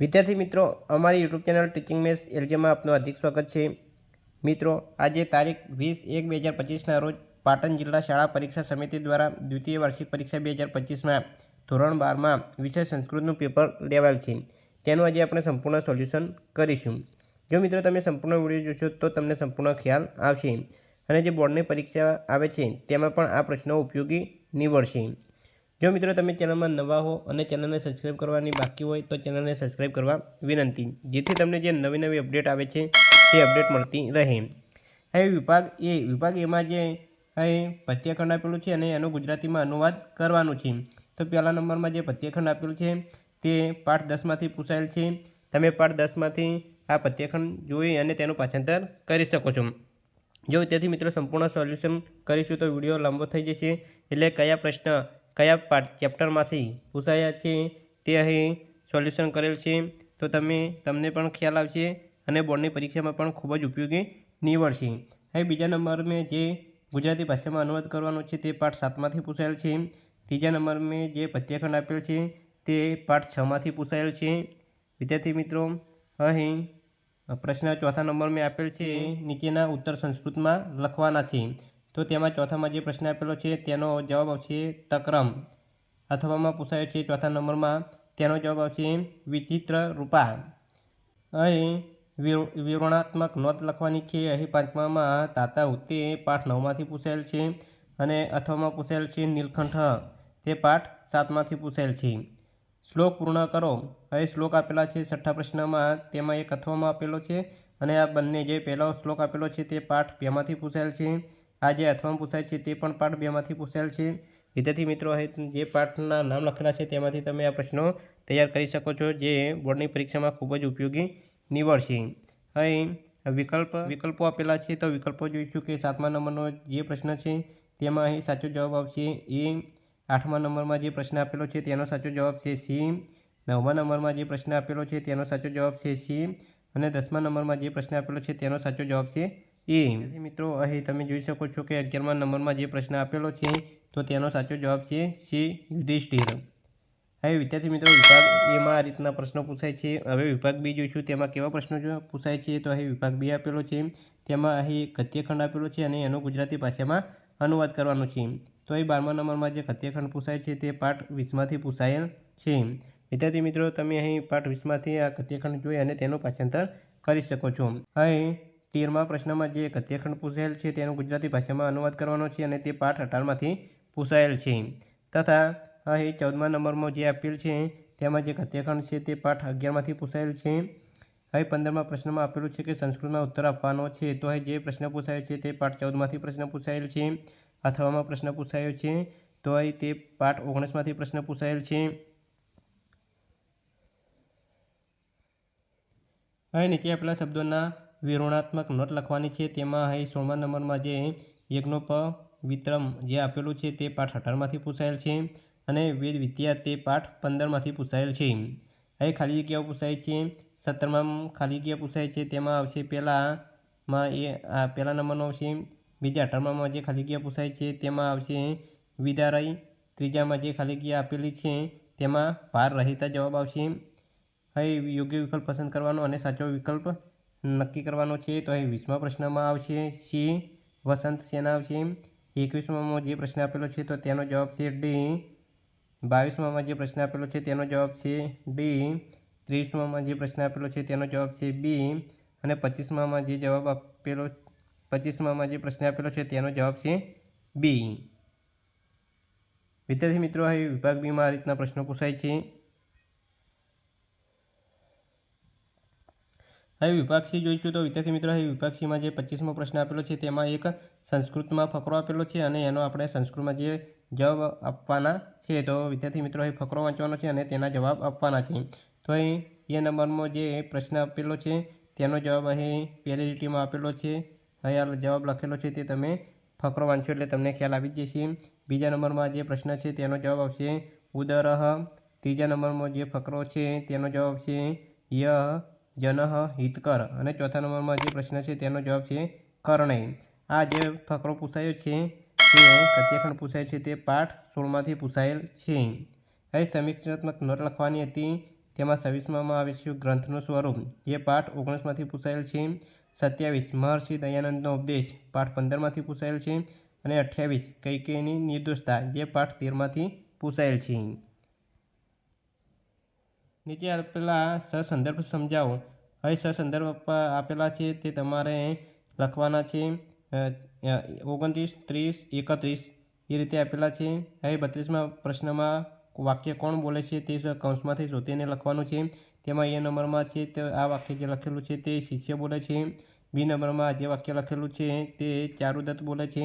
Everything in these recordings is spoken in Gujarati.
વિદ્યાર્થી મિત્રો, અમારી યુટ્યુબ ચેનલ ટીચિંગ મેસ એલજીમાં આપનું હાર્દિક સ્વાગત છે. મિત્રો, આજે તારીખ વીસ એક બે હજાર પચીસના રોજ પાટણ જિલ્લા શાળા પરીક્ષા સમિતિ દ્વારા દ્વિતીય વાર્ષિક પરીક્ષા બે હજાર પચીસમાં ધોરણ બારમાં વિષય સંસ્કૃતનું પેપર લેવાયેલ છે. તેનું આજે આપણે સંપૂર્ણ સોલ્યુશન કરીશું. જો મિત્રો તમે સંપૂર્ણ વીડિયો જોશો તો તમને સંપૂર્ણ ખ્યાલ આવશે. અને જે બોર્ડની પરીક્ષા આવે છે, તેમાં પણ આ પ્રશ્નો ઉપયોગી નીવડશે. જો મિત્રો તમે ચેનલમાં નવા હો અને ચેનલને સબસ્ક્રાઈબ કરવાની બાકી હોય તો ચેનલને સબસ્ક્રાઈબ કરવા વિનંતી. જેથી તમને જે નવી નવી અપડેટ આવે છે, તે અપડેટ મળતી રહે. હવે વિભાગ, એ વિભાગ એમાં જે પત્યખંડ આપેલું છે અને એનો ગુજરાતીમાં અનુવાદ કરવાનું છે. તો પહેલા નંબરમાં જે પત્યખંડ આપેલું છે, તે પાઠ દસમાંથી પૂછાયેલ છે. તમે પાઠ દસમાંથી આ પત્યખંડ જોઈ અને તેનું પાછાંતર કરી શકો છો. જો તેથી મિત્રો સંપૂર્ણ સોલ્યુશન કરીશું તો વીડિયો લાંબો થઈ જશે. એટલે કયા પ્રશ્ન કયા પાર્ટ ચેપ્ટરમાંથી પૂછાયા છે તે અહીં સોલ્યુશન કરેલ છે. તો તમે, તમને પણ ખ્યાલ આવશે અને બોર્ડની પરીક્ષામાં પણ ખૂબ જ ઉપયોગી નીવડશે હવે બીજા નંબર મેં જે ગુજરાતી ભાષામાં અનુવાદ કરવાનો છે તે પાઠ સાતમાંથી પૂછાયેલ છે. ત્રીજા નંબર મેં જે પત્યાખંડ આપેલ છે તે પાઠ છમાંથી પૂછાયેલ છે. વિદ્યાર્થી મિત્રો, અહીં પ્રશ્ન ચોથા નંબર મેં આપેલ છે નીચેના ઉત્તર સંસ્કૃતમાં લખવાના છે. તો તેમાં ચોથામાં જે પ્રશ્ન આપેલો છે, તેનો જવાબ આવશે તક્રમ. અથવામાં પૂછાયો છે ચોથા નંબરમાં, તેનો જવાબ આવશે વિચિત્ર રૂપા. અહીં વિવરણાત્મક નોંધ લખવાની છે. અહીં પાંચમામાં તાતા ઉત્તે પાઠ નવમાંથી પૂછાયેલ છે અને અથવામાં પૂછાયેલ છે નીલકંઠ. તે પાઠ સાતમાંથી પૂછાયેલ છે. શ્લોક પૂર્ણ કરો. હવે શ્લોક આપેલા છે છઠ્ઠા પ્રશ્નમાં, તેમાં એક અથવામાં આપેલો છે અને આ બંને જે પહેલો શ્લોક આપેલો છે તે પાઠ બેમાંથી પૂછાયેલ છે. આ જે અથવામાં પૂછાય છે તે પણ પાઠ બેમાંથી પૂછાયેલ છે. વિદ્યાર્થી મિત્રો, અહીં જે પાઠના નામ લખેલા છે તેમાંથી તમે આ પ્રશ્નો તૈયાર કરી શકો છો, જે બોર્ડની પરીક્ષામાં ખૂબ જ ઉપયોગી નીવડશે. અહીં વિકલ્પ, વિકલ્પો આપેલા છે તો વિકલ્પો જોઈશું કે સાતમા નંબરનો જે પ્રશ્ન છે તેમાં અહીં સાચો જવાબ આવશે એ. આઠમા નંબરમાં જે પ્રશ્ન આપેલો છે તેનો સાચો જવાબ છે સી. નવમા નંબરમાં જે પ્રશ્ન આપેલો છે તેનો સાચો જવાબ છે સી. અને દસમા નંબરમાં જે પ્રશ્ન આપેલો છે તેનો સાચો જવાબ છે એ મિત્રો, અહીં તમે જોઈ શકો છો કે અગિયારમા નંબરમાં જે પ્રશ્ન આપેલો છે, તો તેનો સાચો જવાબ છે સી, યુધિષ્ઠિર. હવે વિદ્યાર્થી મિત્રો, વિભાગ એમાં આ રીતના પ્રશ્નો પૂછાય છે. હવે વિભાગ બી જોઈશું, તેમાં કેવા પ્રશ્નો પૂછાય છે, તો અહીં વિભાગ બી આપેલો છે. તેમાં અહીં ગદ્યખંડ આપેલો છે અને એનો ગુજરાતી ભાષામાં અનુવાદ કરવાનો છે. તો અહીં બારમા નંબરમાં જે ગદ્યખંડ પૂછાય છે, તે પાઠ વીસમાંથી પૂછાયેલ છે. વિદ્યાર્થી મિત્રો, તમે અહીં પાઠ વીસમાંથી આ ગદ્યખંડ જોઈ અને તેનું પાછાંતર કરી શકો છો. અહીં તેરમા પ્રશ્નમાં જે ગદ્યખંડ પૂછાયેલ છે તેનો ગુજરાતી ભાષામાં અનુવાદ કરવાનો છે અને તે પાઠ અઢારમાંથી પૂછાયેલ છે. તથા અહીં ચૌદમા નંબરમાં જે આપેલ છે તેમાં જે ગદ્યખંડ છે તે પાઠ અગિયારમાંથી પૂછાયેલ છે. હવે પંદરમા પ્રશ્નમાં આપેલું છે કે સંસ્કૃતમાં ઉત્તર આપવાનો છે તો અહીં જે પ્રશ્ન પૂછાયો છે તે પાઠ ચૌદમાંથી પ્રશ્ન પૂછાયેલ છે. અથવામાં પ્રશ્ન પૂછાયો છે તો અહીં તે પાઠ ઓગણીસમાંથી પ્રશ્ન પૂછાયેલ છે. અહીં નીચે આપેલા શબ્દોના વિવરણાત્મક નોટ લખવાની છે. તેમાં અહીં સોળમા નંબરમાં જે યજ્ઞોપ વિત્રમ જે આપેલું છે તે પાઠ અઢારમાંથી પૂછાયેલ છે અને વેદ વિદ્યા તે પાઠ પંદરમાંથી પૂછાયેલ છે. અહીં ખાલી જગ્યાઓ પૂછાય છે. સત્તરમાં ખાલી જગ્યા પૂછાય છે. તેમાં આવશે પહેલાંમાં એ, આ પહેલા નંબરનો આવશે. બીજા અઢારમાં જે ખાલી જગ્યા પૂછાય છે તેમાં આવશે વિદારય. ત્રીજામાં જે ખાલી જગ્યા આપેલી છે તેમાં ભાર રહેતા જવાબ આવશે. હવે યોગ્ય વિકલ્પ પસંદ કરવાનો અને સાચો વિકલ્પ નક્કી કરવાનો છે, તો અહીં વીસમા પ્રશ્નમાં આવશે સી, વસંત સેના આવશે. એકવીસમાં જે પ્રશ્ન આપેલો છે, તો તેનો જવાબ છે ડી. બાવીસમાં જે પ્રશ્ન આપેલો છે, તેનો જવાબ છે ડી. ત્રીસમાં જે પ્રશ્ન આપેલો છે, તેનો જવાબ છે બી. અને પચીસમાં જે જવાબ આપેલો પચીસમાં જે પ્રશ્ન આપેલો છે, તેનો જવાબ છે બી. વિદ્યાર્થી મિત્રો હવે વિભાગ બીમાં આ રીતના પ્રશ્નો પૂછાય છે. હવે વિભાગ જોઈશું તો વિદ્યાર્થી મિત્રો, હવે વિભાગ જે પચીસમો પ્રશ્ન આપેલો છે, તેમાં એક સંસ્કૃતમાં ફકરો આપેલો છે અને એનો આપણે સંસ્કૃતમાં જે જવાબ આપવાના છે, તો વિદ્યાર્થી મિત્રો અહીં ફકરો વાંચવાનો છે અને તેના જવાબ આપવાના છે. તો અહીં એ નંબરમાં જે પ્રશ્ન આપેલો છે, તેનો જવાબ અહીં પહેલી લીટીમાં આપેલો છે. હવે આ જવાબ લખેલો છે, તે તમે ફકરો વાંચો એટલે તમને ખ્યાલ આવી જશે. બીજા નંબરમાં જે પ્રશ્ન છે, તેનો જવાબ આવશે ઉદરહ. ત્રીજા નંબરમાં જે ફકરો છે, તેનો જવાબ છે ય. જનઃ હિતકર અને ચોથા નંબરમાં જે પ્રશ્ન છે તેનો જવાબ છે કર્ણય. આ જે ફકરો પૂછાયો છે તે કથ્યખંડ પૂછાય છે તે પાઠ સોળમાંથી પૂછાયેલ છે. હવે સમીક્ષાત્મક નોટ લખવાની હતી. તેમાં છવ્વીસમાં આવે છે ગ્રંથનું સ્વરૂપ. જે પાઠ ઓગણીસમાંથી પૂછાયેલ છે. સત્યાવીસ, મહર્ષિ દયાનંદનો ઉપદેશ. પાઠ પંદરમાંથી પૂછાયેલ છે અને અઠ્યાવીસ, કૈકેયીની નિર્દોષતા. જે પાઠ તેરમાંથી પૂછાયેલ છે. નીચે આપેલા સસંદર્ભ સમજાવો. હવે સસંદર્ભ આપેલા છે તે તમારે લખવાના છે ઓગણત્રીસ, ત્રીસ, એકત્રીસ એ રીતે આપેલા છે. હવે બત્રીસમાં પ્રશ્નમાં વાક્ય કોણ બોલે છે તે કૌંસમાંથી શોધીને લખવાનું છે. તેમાં એ નંબરમાં છે તે આ વાક્ય જે લખેલું છે તે શિષ્ય બોલે છે. બી નંબરમાં જે વાક્ય લખેલું છે તે ચારુદત્ત બોલે છે.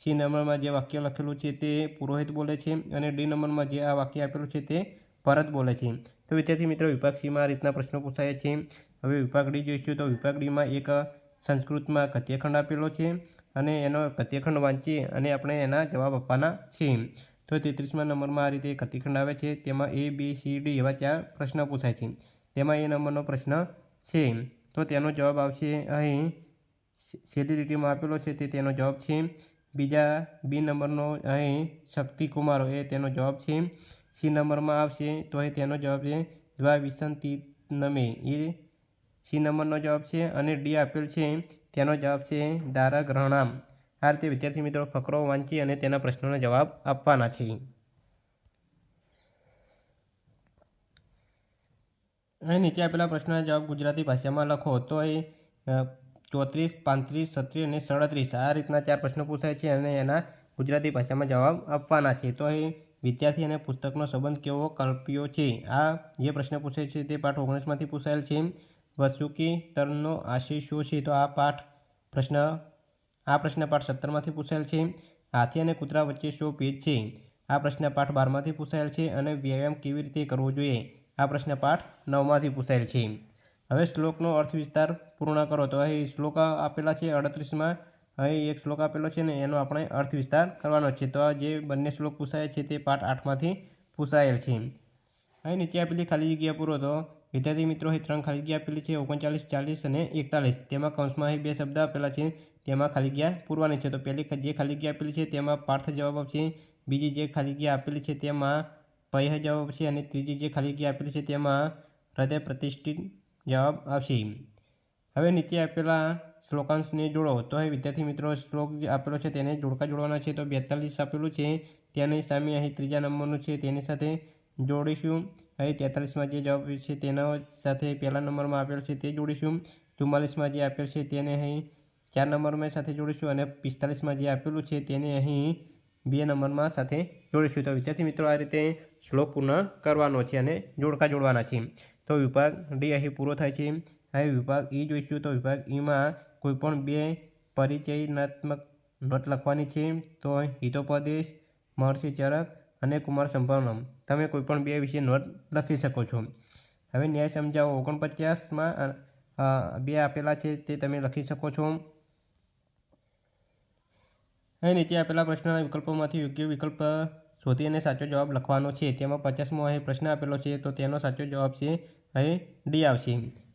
સી નંબરમાં જે વાક્ય લખેલું છે તે પુરોહિત બોલે છે. અને ડી નંબરમાં જે આ વાક્ય આપેલું છે તે ભરત બોલે છે. તો વિદ્યાર્થી મિત્રો વિભાગ સીમાં આ રીતના પ્રશ્નો પૂછાય છે. હવે વિભાગ ડી જોઈશું તો વિભાગ ડીમાં એક સંસ્કૃતમાં ગદ્યખંડ આપેલો છે અને એનો ગદ્યખંડ વાંચી અને આપણે એના જવાબ આપવાના છે. તો તેત્રીસમાં નંબરમાં આ રીતે ગતિખંડ આવે છે. તેમાં એ બી સી ડી એવા ચાર પ્રશ્ન પૂછાય છે. તેમાં એ નંબરનો પ્રશ્ન છે. તો તેનો જવાબ આવશે અહીં. છેલ્લી લીટીમાં આપેલો છે તે તેનો જવાબ છે. બીજા બી નંબરનો અહીં શક્તિકુમારો એ તેનો જવાબ છે. સી નંબરમાં આવશે, તો અહીં તેનો જવાબ છે દ્વા વિસંતિ નમે. એ સી નંબરનો જવાબ છે અને ડી આપેલ છે, તેનો જવાબ છે દારા ગ્રહણામ આ રીતે વિદ્યાર્થી મિત્રો ફકરો વાંચી અને તેના પ્રશ્નોના જવાબ આપવાના છે. અહીં નીચે આપેલા પ્રશ્નોના જવાબ ગુજરાતી ભાષામાં લખો. તો એ ચોત્રીસ, પાંત્રીસ, છત્રીસ અને સાડત્રીસ. આ રીતના ચાર પ્રશ્નો પૂછાય છે અને એના ગુજરાતી ભાષામાં જવાબ આપવાના છે. તો એ વિદ્યાર્થી અને પુસ્તકનો સંબંધ કેવો કલ્પ્યો છે? આ જે પ્રશ્ન પૂછે છે તે પાઠ ઓગણીસમાંથી પૂછાયેલ છે. વસુકી તરનો આશય શું છે? તો આ પાઠ પ્રશ્ન, આ પ્રશ્ન પાઠ સત્તરમાંથી પૂછાયેલ છે. હાથી અને કૂતરા વચ્ચે શો ભેદ છે? આ પ્રશ્ન પાઠ બારમાંથી પૂછાયેલ છે અને વ્યાયામ કેવી રીતે કરવો જોઈએ? આ પ્રશ્ન પાઠ નવમાંથી પૂછાયેલ છે. હવે શ્લોકનો અર્થ વિસ્તાર પૂર્ણ કરો. તો અહીં શ્લોક આપેલા છે અડત્રીસમાં. અહીં એક શ્લોક આપેલો છે ને, એનો આપણે અર્થ વિસ્તાર કરવાનો છે. તો આ જે બંને શ્લોક પૂછાયા છે તે પાઠ આઠમાંથી પૂછાયેલ છે. અહીં નીચે આપેલી ખાલી જગ્યા પૂરો તો, વિદ્યાર્થી મિત્રો, અહીં ત્રણ ખાલી જગ્યા આપેલી છે, ઓગણચાલીસ, ચાલીસ અને એકતાલીસ. તેમાં કૌંસમાં અહીં બે શબ્દ આપેલા છે, તેમાં ખાલી જગ્યા પૂરવાની છે. તો પહેલી જે ખાલી જગ્યા આપેલી છે તેમાં પાર્થ જવાબ આપશે, બીજી જે ખાલી જગ્યા આપેલી છે તેમાં પય જવાબ આપશે અને ત્રીજી જે ખાલી જગ્યા આપેલી છે તેમાં હૃદય પ્રતિષ્ઠિત જવાબ આવશે હવે નીચે આપેલા શ્લોકાંશને જોડો. તો હવે વિદ્યાર્થી મિત્રો, શ્લોક જે આપેલો છે તેને જોડકા જોડવાના છે. તો બેતાલીસ આપેલું છે. તેની સામે અહીં ત્રીજા નંબરનું છે. તેની સાથે જોડીશું. અહીં તેતાલીસમાં જે જવાબ છે તેના સાથે પહેલા નંબરમાં આપેલ છે તે જોડીશું. ચુમ્માલીસમાં જે આપેલ છે તેને અહીં ચાર નંબરમાં સાથે જોડીશું અને પિસ્તાલીસમાં જે આપેલું છે તેને અહીં બે નંબરમાં સાથે જોડીશું. તો વિદ્યાર્થી મિત્રો, આ રીતે શ્લોક પૂર્ણ કરવાનો છે અને જોડકા જોડવાના છે. તો વિભાગ ડી અહીં પૂરો થાય છે. હવે વિભાગ ઈ જોઈશું. તો વિભાગ ઈમાં કોઈપણ બે પરિચયનાત્મક નોટ લખવાની છે, તો હિતોપદેશ, મહર્ષિ ચરક અને કુમાર સંભાવનમ. તમે કોઈપણ બે વિશે નોટ લખી શકો છો. હવે ન્યાય સમજાવો. ઓગણપચાસમાં બે આપેલા છે, તે તમે લખી શકો છો. અહીં નીચે આપેલા પ્રશ્નના વિકલ્પોમાંથી યોગ્ય વિકલ્પ શોધી અને સાચો જવાબ લખવાનો છે. તેમાં પચાસમો અહીં પ્રશ્ન આપેલો છે, તો તેનો સાચો જવાબ છે, અહીં ડી આવશે.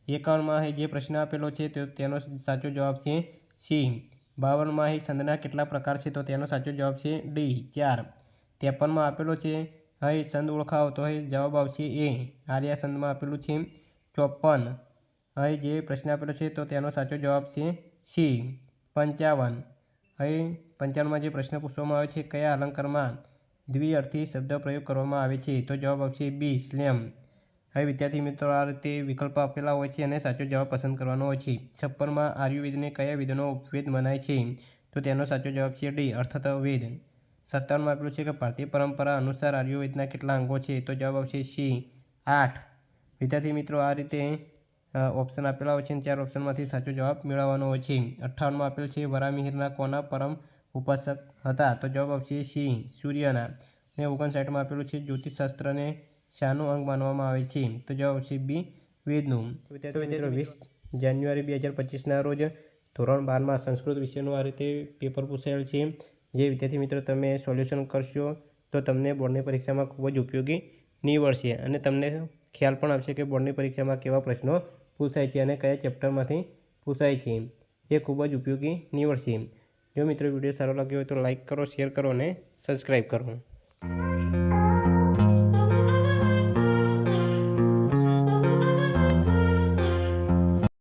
એકાવનમાં જે પ્રશ્ન આપેલો છે તો તેનો સાચો જવાબ છે સી. બાવનમાં સંદના કેટલા પ્રકાર છે તો તેનો સાચો જવાબ છે ડી. ચાર. ત્રેપનમાં આપેલો છે, અહીં સંદ ઓળખાવો તો અહીં જવાબ આવશે એ. આર્યા સંદમાં આપેલું છે ચોપન અહીં જે પ્રશ્ન આપેલો છે તો તેનો સાચો જવાબ છે સી. પંચાવન. અહીં પંચાવનમાં જે પ્રશ્ન પૂછવામાં આવે છે, કયા અલંકારમાં દ્વિઅર્થી શબ્દ પ્રયોગ કરવામાં આવે છે તો જવાબ આવશે બી. સ્લેમ. હવે વિદ્યાર્થી મિત્રો, આ રીતે વિકલ્પ આપેલા હોય છે અને સાચો જવાબ પસંદ કરવાનો હોય છે. છપ્પનમાં આયુર્વેદને કયા વેદનો ઉપવેદ મનાય છે? તો તેનો સાચો જવાબ છે ડી, અર્થતવેદ. સત્તાવનમાં આપેલું છે કે ભારતીય પરંપરા અનુસાર આર્યુવેદના કેટલા અંગો છે? તો જવાબ આવશે સી, આઠ. વિદ્યાર્થી મિત્રો, આ રીતે ઓપ્શન આપેલા હોય છે ચાર ઓપ્શનમાંથી સાચો જવાબ મેળવવાનો હોય છે. અઠ્ઠાવનમાં આપેલ છે વરામિહિરના કોના પરમ ઉપાસક હતા? તો જવાબ આવશે સી, સૂર્યના. ને ઓગણસાઠમાં આપેલું છે જ્યોતિષશાસ્ત્રને શાનું અંગ માનવામાં આવે છે. તો જવાબ આવશે બી વેદનું. મિત્રો વીસ જાન્યુઆરી બે હજાર પચીસના રોજ ધોરણ બારમાં સંસ્કૃત વિષયનું આ રીતે પેપર પૂછાયેલ છે. જે વિદ્યાર્થી મિત્રો તમે સોલ્યુશન કરશો તો તમને બોર્ડની પરીક્ષામાં ખૂબ જ ઉપયોગી નીવડશે. અને તમને ખ્યાલ પણ આવશે કે બોર્ડની પરીક્ષામાં કેવા પ્રશ્નો પૂછાય છે અને કયા ચેપ્ટરમાંથી પૂછાય છે. એ ખૂબ જ ઉપયોગી નીવડશે. જો મિત્રો વીડિયો સારો લાગ્યો હોય તો લાઇક કરો શેર કરો અને સબસ્ક્રાઈબ કરો.